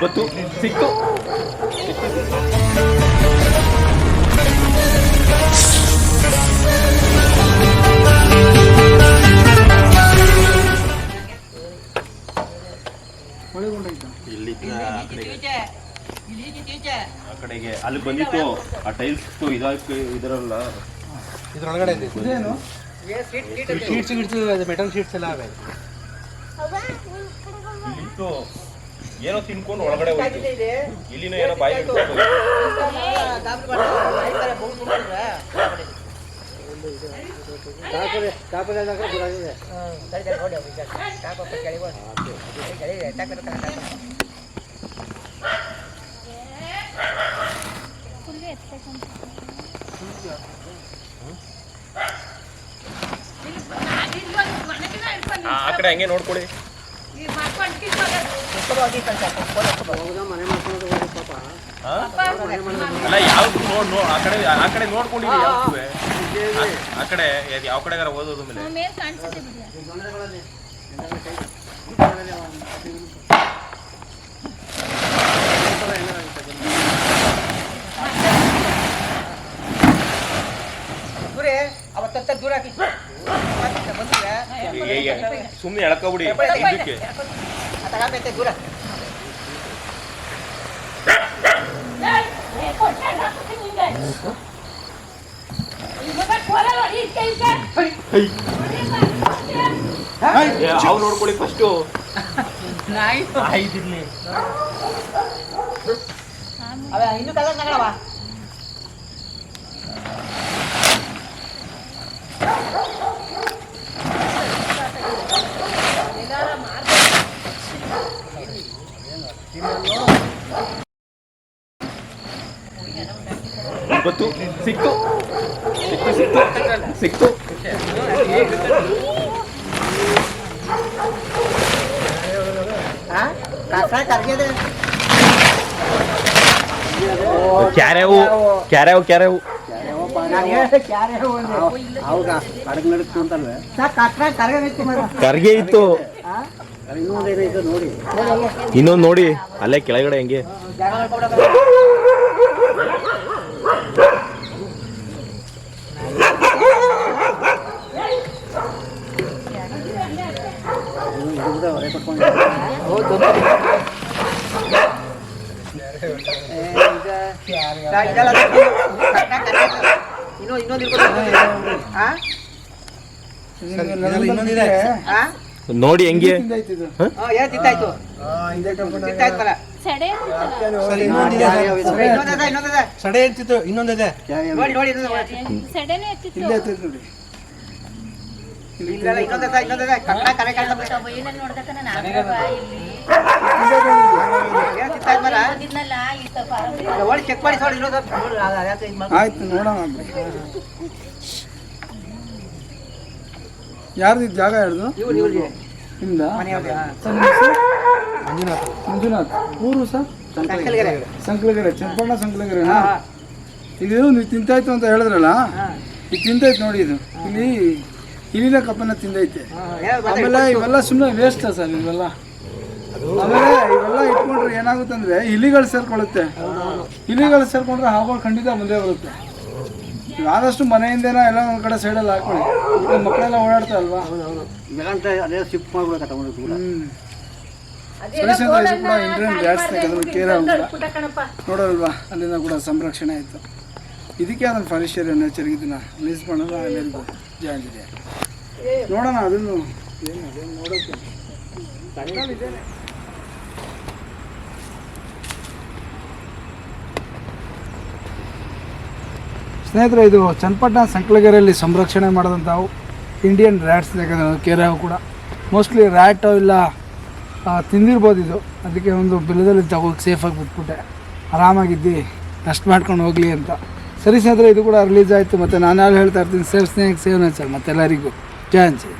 ಗೊತ್ತು ಸಿಕ್ತು. ಆ ಕಡೆಗೆ. ಆ ಕಡೆಗೆ. ಅಲ್ಲಿ ಬಂದಿತ್ತು. ಆ ಟೈಲ್ಸ್ ಇದಾಯ್ತು ಇದರಲ್ಲ. ಇದ್ರೊಳಗಡೆ ಇದೆ. ಶೀಟ್ಸ್ ಗಿಟ್ಸ್ ಮೆಟಲ್ ಶೀಟ್ಸ್ ಎಲ್ಲ ಇಲ್ಲಿತ್ತು ಏನೋ ತಿನ್ಕೊಂಡು ಒಳಗಡೆ ಹೋಯ್ತು. ಇಲ್ಲಿನ ಏನೋ ಬಾಯಿ ಇಟ್ಕೊಂಡು ಆ ಕಡೆ ಹಂಗೆ ನೋಡ್ಕೊಳ್ಳಿ? ಅಲ್ಲ ಯಾವ್ದು ನೋಡ್ ನೋ ಆ ಕಡೆ ಆ ಕಡೆ ನೋಡ್ಕೊಂಡಿರಿ ಯಾವ್ದುವೆ ಆ ಕಡೆ ಯಾವ್- ಯಾವ ಕಡೆಗಾರ ಓದೋದು ಮೇಲೆ? ಸುಮ್ಮನೆ ಎಳ್ಕೊಬಿಡಿ. ಇದಕ್ಕೆ ಅವ್ ನೋಡ್ಕೊಳ್ಳಿ ಫಸ್ಟು ಅವ ಇನ್ನು ತಗೊಂಡ್ ತಗೊಳವ. ಗೊತ್ತು ಸಿಕ್ತು ಸಿಕ್ತು ಸಿಕ್ತು ಸಿಕ್ತು ಕಸ ಕರ್ಗಿದೆ ಕ್ಯಾರೆವು ಕ್ಯಾರೆವು ಕ್ಯಾರೆವು ನಾನು ಹೇಳಿದೆ ಕ್ಯಾರೆ ಹೌದ ಕಡಗ್ ನಡುತ್ತು ಇನ್ನೊಂದು ನೋಡಿ ಅಲ್ಲೇ ಕೆಳಗಡೆ ಹೆಂಗೆ? ಇನ್ನೊಂದು ಹಾ ಇನ್ನೊಂದಿದೆ. ಹಾ ನೋಡಿ ಹೆಂಗೆ? ಸೆಡೆ ಎತ್ತಿತ್ತು ಇನ್ನೊಂದಿದೆ. ಆಯ್ತು ನೋಡೋಣ. ಯಾರ್ದು ಇದು ಜಾಗ ಯಾರ್ದು? ನಿಮ್ದ. ಸರ್ ನಿಮ್ಮ ಹೆಸರು? ಮಂಜುನಾಥ್. ಊರು ಸರ್? ಸಂಕಲ್ಗೆರೆ. ಸಂಕಲಗೆರೆ ಚನ್ನಪಣ್ಣ ಸಂಕಲಗೆರೆ ಇದು ನೀವು ತಿಂತಾಯ್ತು ಅಂತ ಹೇಳಿದ್ರಲ್ಲ? ಇದು ತಿಂತೈತೆ ನೋಡಿ ಇದು. ಇಲ್ಲಿ ಇಲ್ಲಿನ ಕಪ್ಪನ ತಿಂದೈತೆ. ಆಮೇಲೆ ಇವೆಲ್ಲ ಸುಮ್ಮನೆ ವೇಸ್ಟ್ ಸರ್ ಇವೆಲ್ಲ. ಆಮೇಲೆ ಇವೆಲ್ಲ ಇಟ್ಕೊಂಡ್ರೆ ಏನಾಗುತ್ತೆ ಅಂದ್ರೆ ಇಲಿಗಳು ಸೇರ್ಕೊಳ್ಳುತ್ತೆ. ಇಲಿಗಳು ಸೇರ್ಕೊಂಡ್ರೆ ಹಾವುಗಳು ಖಂಡಿತ ಮುಂದೆ ಬರುತ್ತೆ. ಆದಷ್ಟು ಮನೆಯಿಂದೇನ ಎಲ್ಲ ಒಂದು ಕಡೆ ಸೈಡಲ್ಲಿ ಹಾಕೊಳ್ಳಿ ಈಗ ಮಕ್ಕಳೆಲ್ಲ ಓಡಾಡ್ತಾ ಅಲ್ವಾ? ಅದೇ ಶಿಫ್ಟ್ ಮಾಡ್ಬೇಕು ತಗೊಂಡು ಕೂಡ? ಸರ್ ಇದು ಕೂಡ ಇಂಡಿಯನ್ ಬ್ಯಾಟ್ಸ್ ತೆಗೆದ್ರು ಕೇರ ನೋಡೋಲ್ವಾ ಅಲ್ಲಿಂದ ಕೂಡ ಸಂರಕ್ಷಣೆ ಆಯಿತು. ಇದಕ್ಕೆ ಅದನ್ನು ಫಾರೆಸ್ಟರ್ ನೇಚರ್ ಇದನ್ನ ರಿಲೀಸ್ ಮಾಡೋದು ಅಲ್ಲಿಂದ ಜಾಯಿನ್ ಇದೆ. ನೋಡೋಣ ಅದನ್ನು. ಏನು ಅದೇನು ನೋಡೋಕೆ? ಸ್ನೇಹಿತರೆ, ಇದು ಚನ್ನಪಟ್ಟಣ ಸಂಕ್ಲಗೆರೆಯಲ್ಲಿ ಸಂರಕ್ಷಣೆ ಮಾಡಿದಂಥವು ಇಂಡಿಯನ್ ರ್ಯಾಟ್ಸ್ ಕೇರವು ಕೂಡ. ಮೋಸ್ಟ್ಲಿ ರ್ಯಾಟು ಇಲ್ಲ ತಿಂದಿರ್ಬೋದು ಇದು. ಅದಕ್ಕೆ ಒಂದು ಬೆಲ್ಲದಲ್ಲಿ ತಗೋಗಿ ಸೇಫಾಗಿ ಬಿಟ್ಬಿಟ್ಟೆ. ಆರಾಮಾಗಿದ್ದು ರೆಸ್ಟ್ ಮಾಡ್ಕೊಂಡು ಹೋಗಲಿ ಅಂತ. ಸರಿ ಸ್ನೇಹಿತರೆ, ಇದು ಕೂಡ ರಿಲೀಸ್ ಆಯಿತು. ಮತ್ತು ನಾನು ಹೇಳ್ತಾ ಇರ್ತೀನಿ. ಸೇವ್ ಸ್ನೇಹಿತ ಸೇವ್ ನೇಚರ್ ಮತ್ತೆಲ್ಲರಿಗೂ. ಜಯ ಅನ್ಸಿ